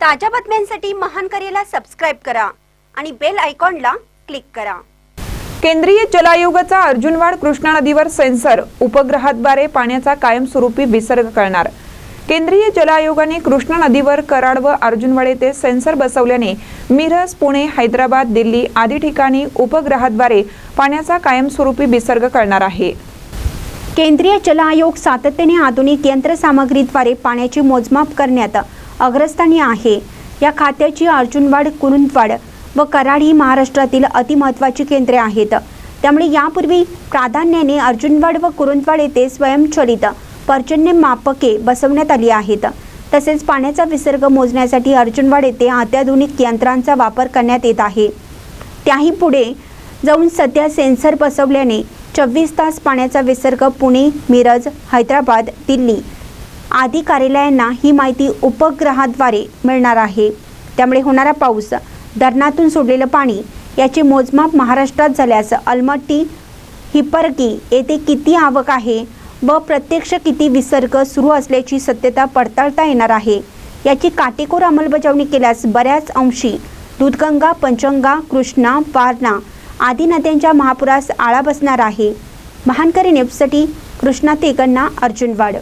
ताज्या बातम्यांसाठी महान करेला सबस्क्राईब करा आणि बेल आयकॉनला क्लिक करा. केंद्रीय जल आयोगाचा अर्जुनवाड कृष्णा नदीवर सेन्सर उपग्रहाद्वारे पाण्याचा कायमस्वरूपी विसर्ग करणार. केंद्रीय जल आयोगाने कृष्णा नदीवर कराड व अर्जुनवाड येथे सेन्सर बसवल्याने मिरज पुणे हैदराबाद दिल्ली आदी ठिकाणी उपग्रहाद्वारे पाण्याचा कायमस्वरूपी विसर्ग करणार आहे. केंद्रीय जल आयोग सातत्याने आधुनिक यंत्रसामग्रीद्वारे पाण्याचे मोजमाप करण्यात अग्रस्थानी आहे. या खात्याची अर्जुनवाड कुरुंदवाड व कराड ही महाराष्ट्रातील अतिमहत्वाची केंद्रे आहेत. त्यामुळे यापूर्वी प्राधान्याने अर्जुनवाड व कुरुंदवाड येथे स्वयंचलित पर्जन्य मापके बसवण्यात आली आहेत. तसेच पाण्याचा विसर्ग मोजण्यासाठी अर्जुनवाड येथे अत्याधुनिक यंत्रांचा वापर करण्यात येत आहे. त्याही पुढे जाऊन सध्या सेन्सर बसवल्याने चोवीस तास पाण्याचा विसर्ग पुणे मिरज हैदराबाद दिल्ली आदी कार्यालयांना ही माहिती उपग्रहाद्वारे मिळणार आहे. त्यामुळे होणारा पाऊस धरणातून सोडलेलं पाणी याचे मोजमाप महाराष्ट्रात झाल्यास अलमट्टी हिपरकी येथे किती आवक आहे व प्रत्यक्ष किती विसर्ग सुरू असल्याची सत्यता पडताळता येणार आहे याची काटेकोर अंमलबजावणी केल्यास बऱ्याच अंशी दूधगंगा पंचगंगा कृष्णा वारणा आदी नद्यांच्या महापुरास आळा बसणार आहे. महानकरी नेपसाठी कृष्णा तेगण्णा अर्जुनवाड.